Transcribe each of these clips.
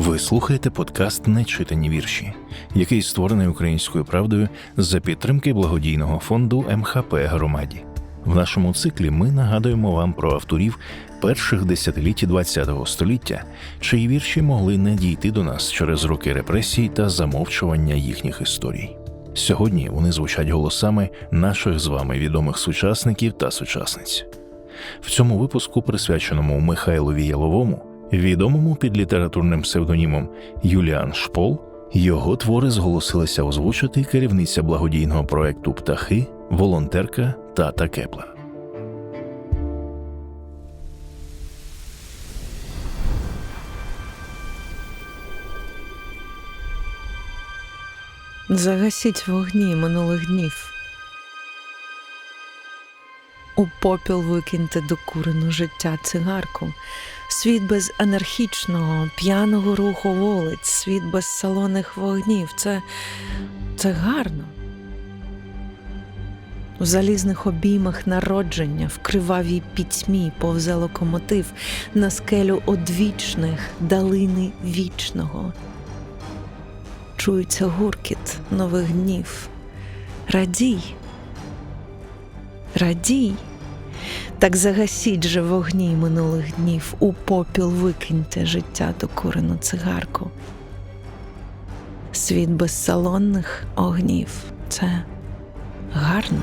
Ви слухаєте подкаст Нечитані вірші, який створений українською правдою за підтримки благодійного фонду МХП Громаді. В нашому циклі ми нагадуємо вам про авторів перших десятиліть ХХ століття, чиї вірші могли не дійти до нас через роки репресій та замовчування їхніх історій. Сьогодні вони звучать голосами наших з вами відомих сучасників та сучасниць. В цьому випуску, присвяченому Михайлові Яловому, відомому під літературним псевдонімом Юліан Шпол, його твори зголосилися озвучити керівниця благодійного проекту Птахи, волонтерка Тата Кеплер. Загасіть вогні минулих днів. У попіл викиньте докурену життя цигарку, світ без анархічного, п'яного руху вулиць, світ без салонних вогнів. Це, це гарно. У залізних обіймах народження, в кривавій пітьмі повзе локомотив на скелю одвічних далини вічного чується гуркіт нових днів. Радій, радій, так загасіть же вогні минулих днів, у попіл викиньте життя докурену цигарку. Світ без салонних огнів це гарно.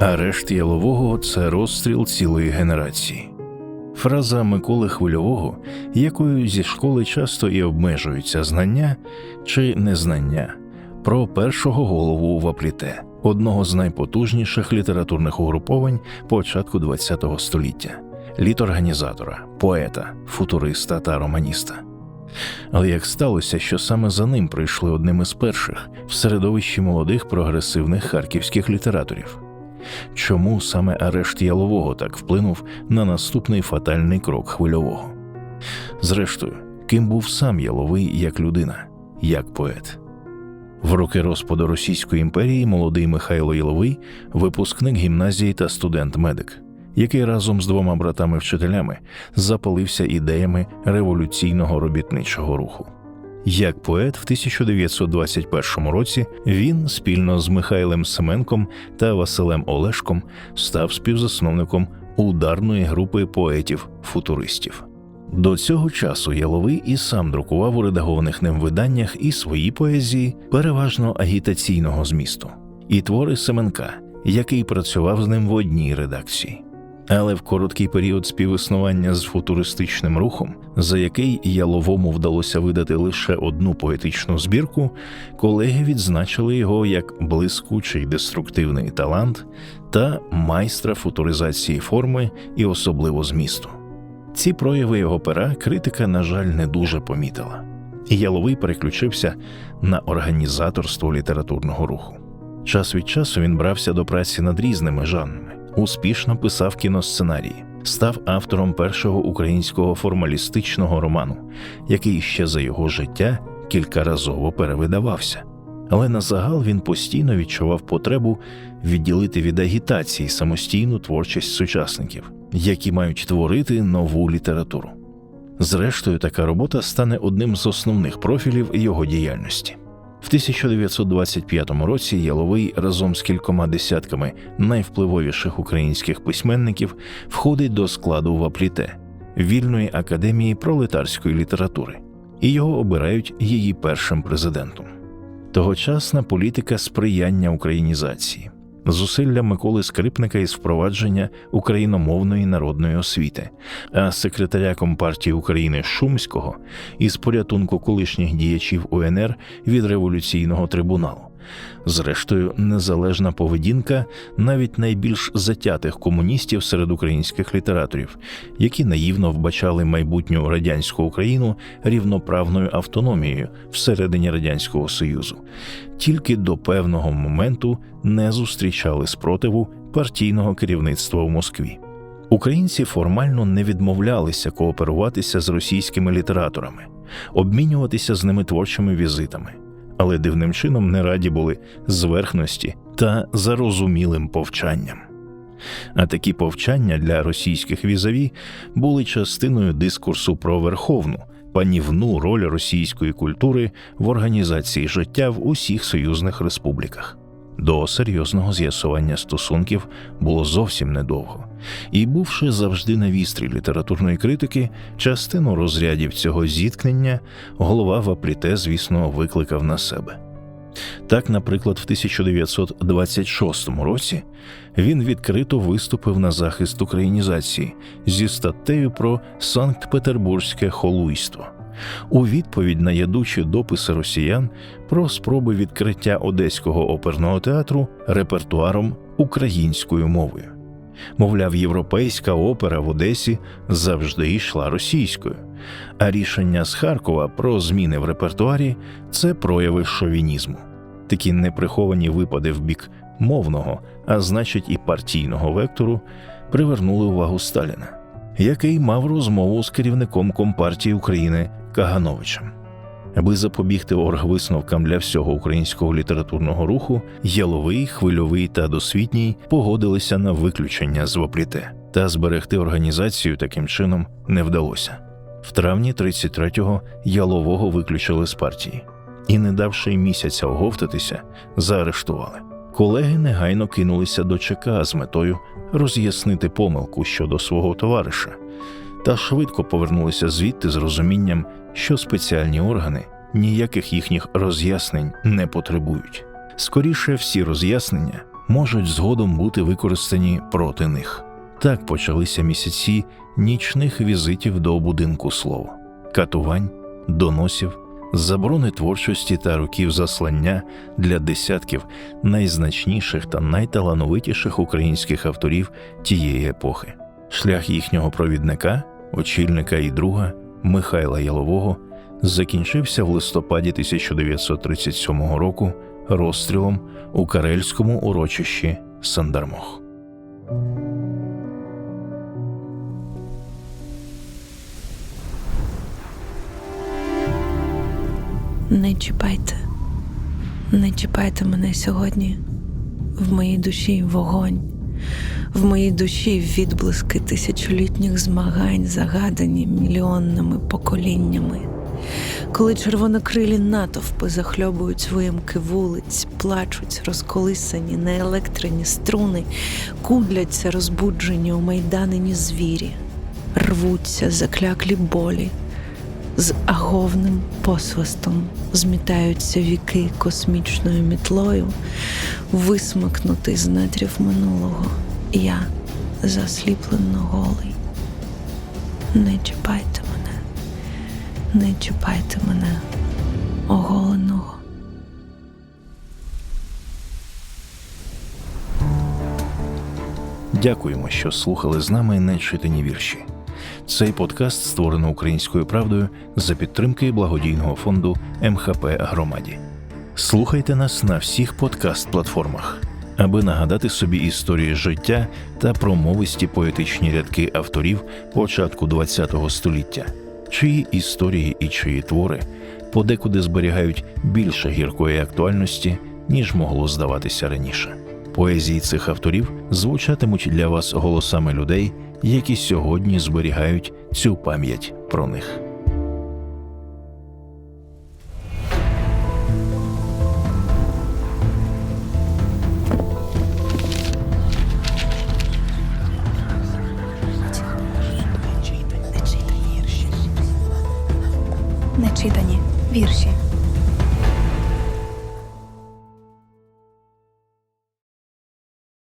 Арешт Ялового це розстріл цілої генерації. Фраза Миколи Хвильового, якою зі школи часто і обмежуються знання чи незнання про першого голову в Апліте, одного з найпотужніших літературних угруповань початку ХХ століття, літорганізатора, поета, футуриста та романіста. Але як сталося, що саме за ним прийшли одним із перших в середовищі молодих прогресивних харківських літераторів? Чому саме арешт Ялового так вплинув на наступний фатальний крок хвильового? Зрештою, ким був сам Яловий як людина, як поет? В роки розпаду Російської імперії молодий Михайло Яловий, випускник гімназії та студент-медик, який разом з двома братами-вчителями запалився ідеями революційного робітничого руху. Як поет в 1921 році він спільно з Михайлем Семенком та Василем Олешком став співзасновником ударної групи поетів-футуристів. До цього часу Яловий і сам друкував у редагованих ним виданнях і свої поезії, переважно агітаційного змісту, і твори Семенка, який працював з ним в одній редакції. Але в короткий період співіснування з футуристичним рухом, за який Яловому вдалося видати лише одну поетичну збірку, колеги відзначили його як блискучий деструктивний талант та майстра футуризації форми і особливо змісту. Ці прояви його пера критика, на жаль, не дуже помітила, і Яловий переключився на організаторство літературного руху. Час від часу він брався до праці над різними жанрами успішно писав кіносценарії, став автором першого українського формалістичного роману, який ще за його життя кількаразово перевидавався. Але на загал він постійно відчував потребу відділити від агітації самостійну творчість сучасників, які мають творити нову літературу. Зрештою, така робота стане одним з основних профілів його діяльності. В 1925 році Яловий разом з кількома десятками найвпливовіших українських письменників входить до складу Вапліте вільної академії пролетарської літератури, і його обирають її першим президентом. Тогочасна політика сприяння українізації, зусилля Миколи Скрипника із впровадження україномовної народної освіти, а секретаря Компартії України Шумського із порятунку колишніх діячів УНР від революційного трибуналу. Зрештою, незалежна поведінка навіть найбільш затятих комуністів серед українських літераторів, які наївно вбачали майбутню радянську Україну рівноправною автономією всередині радянського союзу, тільки до певного моменту не зустрічали спротиву партійного керівництва в Москві. Українці формально не відмовлялися кооперуватися з російськими літераторами, обмінюватися з ними творчими візитами але дивним чином не раді були зверхності та зарозумілим повчанням. А такі повчання для російських візаві були частиною дискурсу про верховну, панівну роль російської культури в організації життя в усіх союзних республіках. До серйозного з'ясування стосунків було зовсім недовго, і, бувши завжди на вістрі літературної критики, частину розрядів цього зіткнення голова Вапріте, звісно, викликав на себе. Так, наприклад, в 1926 році він відкрито виступив на захист українізації зі статтею про Санкт-Петербурзьке холуйство у відповідь на ядучі дописи росіян про спроби відкриття Одеського оперного театру репертуаром українською мовою. Мовляв, європейська опера в Одесі завжди йшла російською, а рішення з Харкова про зміни в репертуарі це прояви шовінізму. Такі неприховані випади в бік мовного, а значить і партійного вектору, привернули увагу Сталіна, який мав розмову з керівником Компартії України Кагановичем. Аби запобігти оргвисновкам для всього українського літературного руху, Яловий, хвильовий та досвітній погодилися на виключення з Вопріте, та зберегти організацію таким чином не вдалося. В травні 33-го Ялового виключили з партії і, не давши місяця оговтатися, заарештували. Колеги негайно кинулися до ЧК з метою роз'яснити помилку щодо свого товариша, та швидко повернулися звідти з розумінням, що спеціальні органи ніяких їхніх роз'яснень не потребують. Скоріше всі роз'яснення можуть згодом бути використані проти них. Так почалися місяці нічних візитів до будинку слова, катувань, доносів, заборони творчості та років заслання для десятків найзначніших та найталановитіших українських авторів тієї епохи. Шлях їхнього провідника, очільника і друга Михайла Ялового закінчився в листопаді 1937 року розстрілом у карельському урочищі Сандармох. Не чіпайте, не чіпайте мене сьогодні. В моїй душі вогонь, в моїй душі відблиски тисячолітніх змагань, загадані мільйонними поколіннями. Коли червонокрилі натовпи захльобують виямки вулиць, плачуть розколисані, неелектрені струни, кудляться розбуджені, умайданені звірі, рвуться закляклі болі, з аговним посвистом змітаються віки космічною мітлою, висмикнутий з нетрів минулого. Я засліплено голий. Не чіпайте мене, не чіпайте мене, оголеного. Дякуємо, що слухали з нами нечитані вірші. Цей подкаст створено українською правдою за підтримки благодійного фонду МХП Громаді. Слухайте нас на всіх подкаст-платформах, аби нагадати собі історії життя та промовисті поетичні рядки авторів початку ХХ століття, чиї історії і чиї твори подекуди зберігають більше гіркої актуальності, ніж могло здаватися раніше. Поезії цих авторів звучатимуть для вас голосами людей, які сьогодні зберігають цю пам'ять про них.